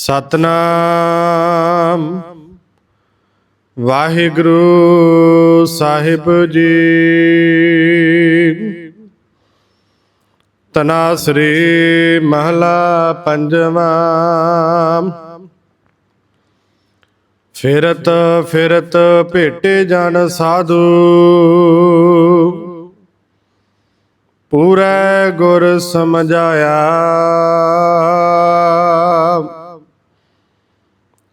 ਸਤਨਾਮ। ਵਾਹਿਗੁਰੂ ਸਾਹਿਬ ਜੀ। ਤਨਾਸਰੀ ਮਹਲਾ ਪੰਜਵਾਂ। ਫਿਰਤ ਫਿਰਤ ਭੇਟੇ ਜਨ ਸਾਧੂ। ਪੂਰੇ ਗੁਰ ਸਮਝਾਇਆ।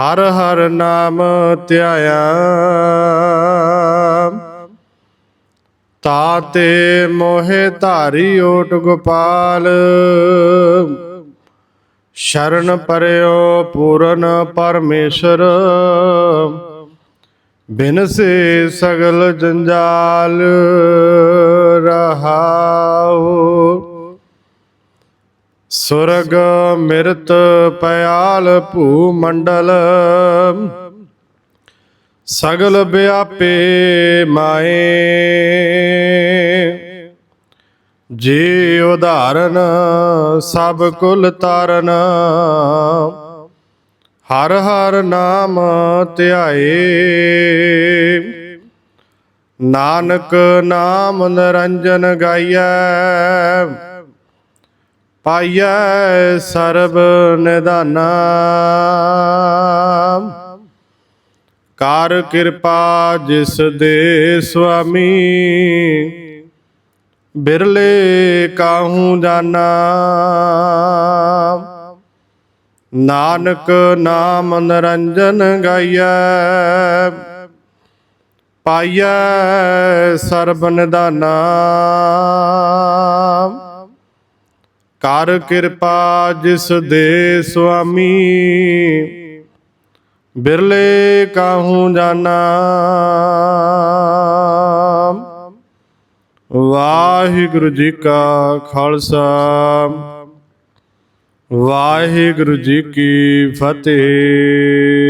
ਹਰ ਹਰ ਨਾਮ ਧਿਆਇਆ। ਤਾਤੇ ਮੋਹਿ ਧਾਰੀ ਓਟ ਗੋਪਾਲ। ਸ਼ਰਨ ਪਰਿਓ ਪੂਰਨ ਪਰਮੇਸ਼ਰ। ਬਿਨ ਸੇ ਸਗਲ ਜੰਜਾਲ ਰਹਾਉ। ਸੁਰਗ ਮਿਰਤ ਪਿਆਲ ਭੂ ਮੰਡਲ ਸਗਲ ਵਿਆਪੇ ਮਾਏ। ਜੀ ਉਧਾਰਨ ਸਭ ਕੁਲ ਤਾਰਨ। ਹਰ ਹਰ ਨਾਮ ਧਿਆਏ। ਨਾਨਕ ਨਾਮ ਨਿਰੰਜਨ ਗਾਈਐ। ਪਾਈਐ ਸਰਬ ਨਿਦਾਨਾ ਕਰ ਕਿਰਪਾ ਜਿਸ ਦੇ ਸੁਆਮੀ, ਬਿਰਲੇ ਕਾਹੂ ਜਾਨਾ। ਨਾਨਕ ਨਾਮ ਨਿਰੰਜਨ ਗਾਈਐ, ਪਾਈਐ ਸਰਬ ਨਿਦਾਨਾ ਕਰ ਕਿਰਪਾ ਜਿਸ ਦੇ ਸੁਆਮੀ। ਬਿਰਲੇ ਕਾਹੂ ਜਾਣਾ। ਵਾਹਿਗੁਰੂ ਜੀ ਕਾ ਖਾਲਸਾ। ਵਾਹਿਗੁਰੂ ਜੀ ਕੀ ਫਤਿਹ।